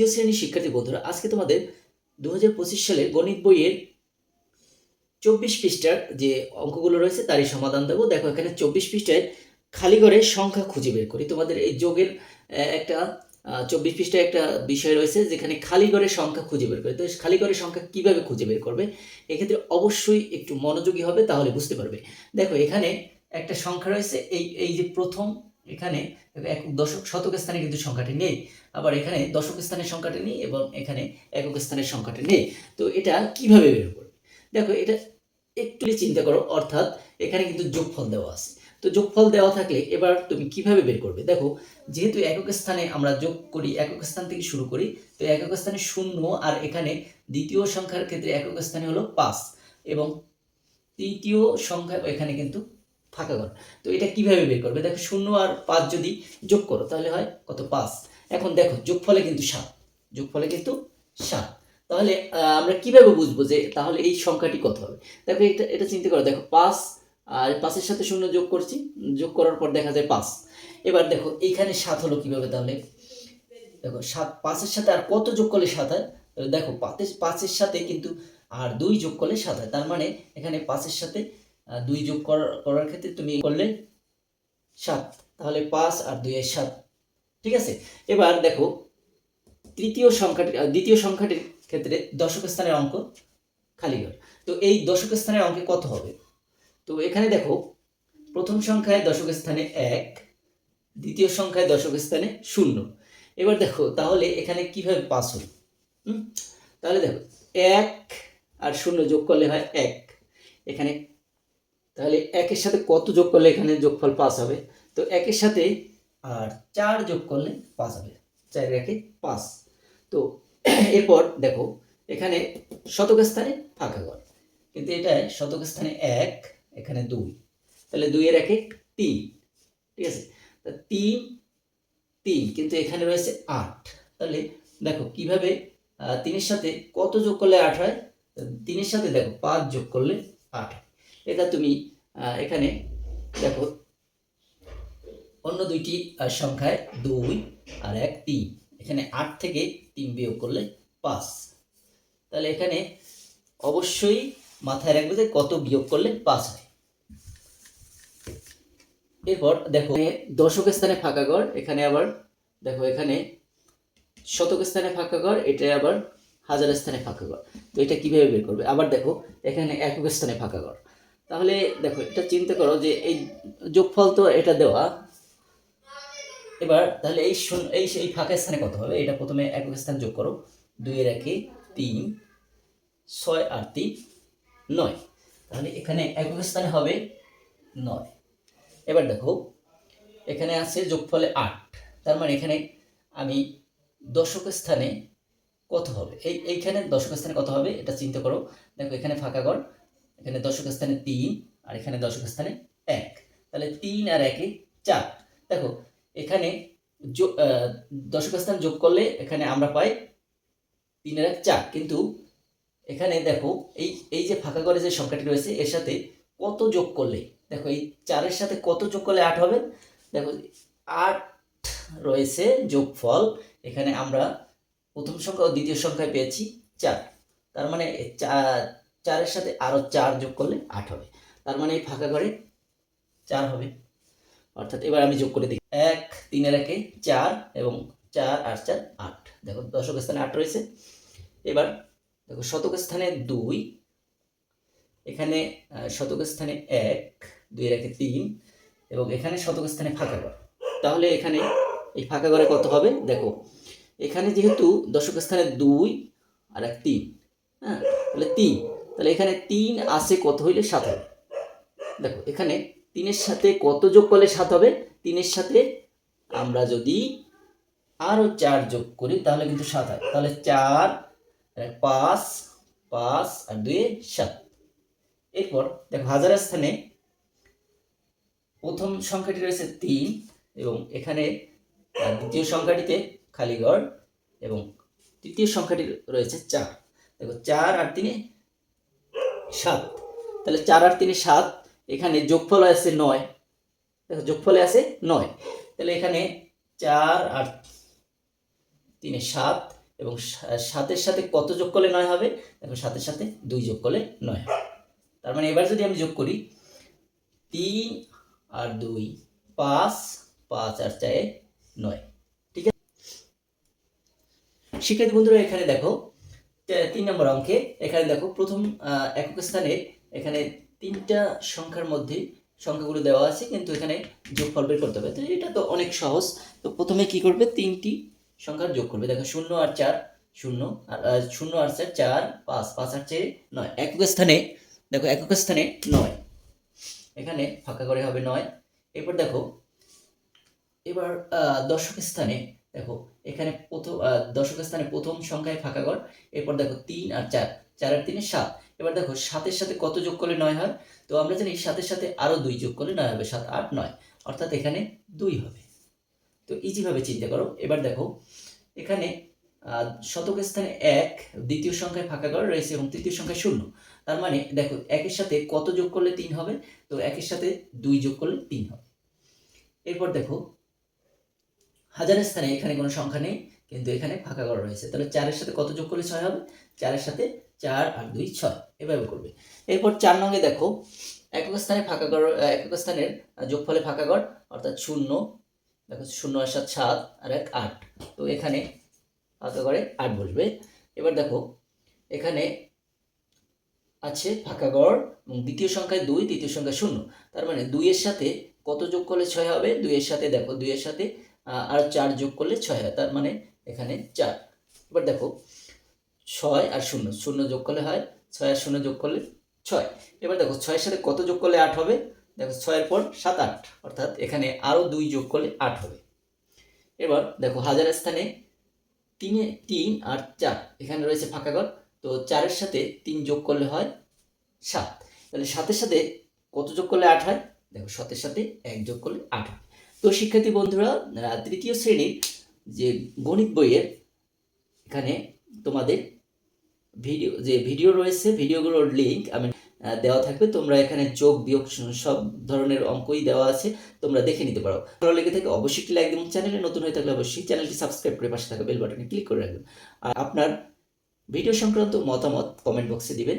দ্বিতীয় শ্রেণির শিক্ষার্থী বন্ধুরা, আজকে তোমাদের দু হাজার পঁচিশ সালের গণিত বইয়ের চব্বিশ পৃষ্ঠার যে অঙ্কগুলো রয়েছে তারই সমাধান দেবো। দেখো, এখানে চব্বিশ পৃষ্ঠায় খালি ঘরের সংখ্যা খুঁজে বের করি। তোমাদের এই যোগের একটা চব্বিশ পৃষ্ঠায় একটা বিষয় রয়েছে যেখানে খালি ঘরের সংখ্যা খুঁজে বের করে। তো খালি ঘরের সংখ্যা কীভাবে খুঁজে বের করবে? এক্ষেত্রে অবশ্যই একটু মনোযোগী হবে, তাহলে বুঝতে পারবে। দেখো, এখানে একটা সংখ্যা রয়েছে, এই এই যে প্রথম এখানে এক দশক শতক স্থানে কিন্তু সংখ্যাটি নেই। আবার এখানে দশক স্থানের সংখ্যাটি নেই এবং এখানে একক স্থানের সংখ্যাটি নেই। তো এটা কীভাবে বের করবে দেখো, এটা একটু চিন্তা করো, অর্থাৎ এখানে কিন্তু যোগফল দেওয়া আছে। তো যোগফল দেওয়া থাকলে এবার তুমি কীভাবে বের করবে? দেখো, যেহেতু একক স্থানে আমরা যোগ করি, একক স্থান থেকে শুরু করি, তো একক স্থানে শূন্য আর এখানে দ্বিতীয় সংখ্যার ক্ষেত্রে একক স্থানে হলো পাঁচ এবং তৃতীয় সংখ্যা এখানে কিন্তু ফাঁকা ঘর তো এটা কীভাবে বের করবে? দেখো শূন্য আর পাঁচ যদি যোগ করো, তাহলে হয় কত? পাঁচ। এখন দেখো, যোগফলে কিন্তু সাত। যোগফলে কিন্তু সাত। তাহলে আমরা কীভাবে বুঝব যে তাহলে এই সংখ্যাটি কত হবে? দেখো এটা এটা চিন্তা করো। দেখো, পাঁচ আর পাঁচের সাথে শূন্য যোগ করছি, যোগ করার পর দেখা যায় পাঁচ। এবার দেখো, এইখানে সাত হলো কীভাবে তাহলে? দেখো, সাত, পাঁচের সাথে আর কত যোগ করলে সাত হয়? দেখো, পাঁচের পাঁচের সাথে কিন্তু আর দুই যোগ করলে সাত হয়। তার মানে এখানে পাঁচের সাথে দুই যোগ করার ক্ষেত্রে তুমি করলে সাত। তাহলে পাঁচ আর দুই এর সাত। ঠিক আছে? এবার দেখো, তৃতীয় সংখ্যাটি দ্বিতীয় সংখ্যাটির ক্ষেত্রে দশক স্থানের অঙ্ক খালি ঘর তো এই দশক স্থানের অঙ্কে কত হবে? তো এখানে দেখো, প্রথম সংখ্যায় দশক স্থানে এক, দ্বিতীয় সংখ্যায় দশক স্থানে শূন্য। এবার দেখো, তাহলে এখানে কীভাবে পাস হল? তাহলে দেখো, এক আর শূন্য যোগ করলে হয় এক। এখানে তাহলে একের সাথে কত যোগ করলে এখানে যোগফল পাস হবে? তো একের সাথে, আর চার যোগ করলে পাস হবে। চার একে পাঁচ তো এরপর দেখো, এখানে শতক স্থানে ফাঁকা ঘর। কিন্তু এটা শতক স্থানে এক, এখানে দুই। তাহলে দুইয়ের একে তিন, ঠিক আছে? তা তিন তিন, কিন্তু এখানে রয়েছে আট। তাহলে দেখো কীভাবে তিনের সাথে কত যোগ করলে আট হয়? তিনের সাথে দেখো পাঁচ যোগ করলে আট হয়। এটা তুমি এখানে দেখো। অন্য দুইটি সংখ্যায় দুই আর এক, তিন। এখানে আট থেকে তিন বিয়োগ করলে পাঁচ। তাহলে এখানে অবশ্যই মাথায় রাখবে যে কত বিয়োগ করলে পাঁচ হয়। এরপর দেখো দশক স্থানে ফাঁকা ঘর, এখানে আবার দেখো, এখানে শতক স্থানে ফাঁকা ঘর, এটা আবার হাজার স্থানে ফাঁকা ঘর। তো এটা কীভাবে বের করবে? আবার দেখো, এখানে একক স্থানে ফাঁকা ঘর। তাহলে দেখো এটা চিন্তা করো যে এই যোগফল তো এটা দেওয়া। এবার তাহলে এই এই এই ফাঁকা স্থানে কত হবে? এটা প্রথমে একক স্থান যোগ করো। দুইয়ের একে তিন, ছয় আর তিন, নয়। তাহলে এখানে একক স্থানে হবে নয়। এবার দেখো, এখানে আছে যোগফলে আট। তার মানে এখানে আমি দশক স্থানে কত হবে? এই, এইখানে দশক স্থানে কত হবে? এটা চিন্তা করো। দেখো, এখানে ফাঁকা ঘর। এখানে দশক স্থানে তিন, আর এখানে দশক স্থানে এক। তাহলে তিন আর একে চার। দেখো, এখানে দশক স্থান যোগ করলে এখানে আমরা পাই তিন আর এক চার। কিন্তু এখানে দেখো, এই এই যে ফাঁকা ঘরে যে সংখ্যাটি রয়েছে, এর সাথে কত যোগ করলে? দেখো, এই চারের সাথে কত যোগ করলে আট হবে? দেখো, আট রয়েছে যোগফল। এখানে আমরা প্রথম সংখ্যা ও দ্বিতীয় সংখ্যায় পেয়েছি চার। তার মানে চারের সাথে আরও চার যোগ করলে আট হবে। তার মানে এই ফাঁকা ঘরে চার হবে। অর্থাৎ এবার আমি যোগ করে দিই এক, তিনের একে চার এবং চার আর চার আট। দেখো দশক স্থানে আট রয়েছে। এবার দেখো শতক স্থানে দুই, এখানে শতক স্থানে এক দুই একে তিন এবং এখানে শতক স্থানে ফাঁকা ঘর। তাহলে এখানে এই ফাঁকা ঘরে কত হবে? দেখো, এখানে যেহেতু দশক স্থানে দুই আর এক তিন হ্যাঁ তাহলে তিন। তাহলে এখানে তিন আসে কত হইলে সাত হবে? দেখো, এখানে তিনের সাথে কত যোগ করলে সাত হবে? তিনের সাথে আমরা যদি আরও চার যোগ করি, তাহলে কিন্তু সাত হয়। তাহলে চার পাঁচ পাঁচ আর দুয়ে সাত। এরপর দেখো, হাজার স্থানে প্রথম সংখ্যাটি রয়েছে তিন এবং এখানে দ্বিতীয় সংখ্যাটিতে খালিগড় এবং তৃতীয় সংখ্যাটি রয়েছে চার। দেখো, চার আর তিনে সাত। তাহলে চার আর তিনে সাত, এখানে যোগফল আছে নয়। দেখো, যোগফলে আছে নয়। তাহলে এখানে চার আর তিনে সাত এবং সাতের সাথে কত যোগ করলে নয় হবে? দেখো, সাতের সাথে দুই যোগ করলে নয়। তার মানে এবার যদি আমি যোগ করি, তিন আর দুই, পাঁচ পাঁচ আর চারে নয়। ঠিক আছে? শিক্ষার্থী বন্ধুরা, এখানে দেখো তিন নম্বর অঙ্কে এখানে দেখো প্রথম একক স্থানে এখানে তিনটা সংখ্যার মধ্যে সংখ্যাগুলো দেওয়া আছে, কিন্তু এখানে যোগফল বের করতে হবে। তো এটা তো অনেক সহজ। তো প্রথমে কি করবে? তিনটি সংখ্যার যোগ করবে। দেখো, শূন্য আর চার, শূন্য আর শূন্য আর চার চার, পাঁচ পাঁচ আর চার, নয়। একক স্থানে, দেখো, একক স্থানে নয়। এখানে ফাঁকা করে হবে নয়। এরপর দেখো, এবার দশক স্থানে দেখো, এখানে প্রথম দশক স্থানে প্রথম সংখ্যায় ফাঁকা ঘর এরপর দেখো তিন আর চার চার আর তিনে সাত। এবার দেখো, সাতের সাথে কত যোগ করলে নয় হয়? তো আমরা জানি সাতের সাথে আরও দুই যোগ করলে নয় হবে, সাত আট নয়। অর্থাৎ এখানে দুই হবে। তো ইজিভাবে চিন্তা করো। এবার দেখো, এখানে শতক স্থানে এক, দ্বিতীয় সংখ্যায় ফাঁকা ঘর রয়েছে এবং তৃতীয় সংখ্যায় শূন্য। তার মানে দেখো, একের সাথে কত যোগ করলে তিন হবে? তো একের সাথে দুই যোগ করলে তিন হবে। এরপর দেখো হাজারের স্থানে এখানে কোনো সংখ্যা নেই, কিন্তু এখানে ফাঁকা ঘর রয়েছে। তাহলে চারের সাথে কত যোগ করলে ছয় হবে? চারের সাথে চার আর দুই ছয়, এভাবে করবে। এরপর চার নঙ্গে দেখো, একক স্থানে ফাঁকা ঘর, একক স্থানের যোগফলে ফাঁকা ঘর, অর্থাৎ শূন্য, দেখো শূন্য আর সাত সাত আর এক, আট। তো এখানে ফাঁকা ঘরে আট বসবে। এবার দেখো, এখানে আছে ফাঁকা ঘর এবং দ্বিতীয় সংখ্যায় দুই, তৃতীয় সংখ্যায় শূন্য। তার মানে দুইয়ের সাথে কত যোগ করলে ছয় হবে? দুইয়ের সাথে দেখো, দুইয়ের সাথে আর চার যোগ করলে ছয় হয়, তার মানে এখানে চার। এবার দেখো, ছয় আর শূন্য শূন্য যোগ করলে হয়, ছয় আর শূন্য যোগ করলে ছয়। এবার দেখো, ছয়ের সাথে কত যোগ করলে আট হবে? দেখো, ছয়ের পর সাত, আট, অর্থাৎ এখানে আরও দুই যোগ করলে আট হবে। এবার দেখো হাজারের স্থানে তিনে তিন আর চার, এখানে রয়েছে ফাঁকা ঘর, তো চারের সাথে তিন যোগ করলে হয় সাত। তাহলে সাতের সাথে কত যোগ করলে আট হয়? দেখো, সাতের সাথে এক যোগ করলে আট হয়। তো শিক্ষার্থী বন্ধুরা তৃতীয় শ্রেণির যে গণিত বইয়ের এখানে তোমাদের ভিডিও, যে ভিডিও রয়েছে, ভিডিওগুলোর লিঙ্ক আমি দেওয়া থাকবে। তোমরা এখানে যোগ, বিয়োগ সব ধরনের অঙ্কই দেওয়া আছে, তোমরা দেখে নিতে পারো। ভালো লেগে থাকে অবশ্যই লাইক দেবেন চ্যানেলে নতুন হয়ে থাকলে অবশ্যই চ্যানেলটি সাবস্ক্রাইব করে পাশে থাকা বেল বাটনে ক্লিক করে রাখবেন। আর আপনার ভিডিও সংক্রান্ত মতামত কমেন্ট বক্সে দিবেন।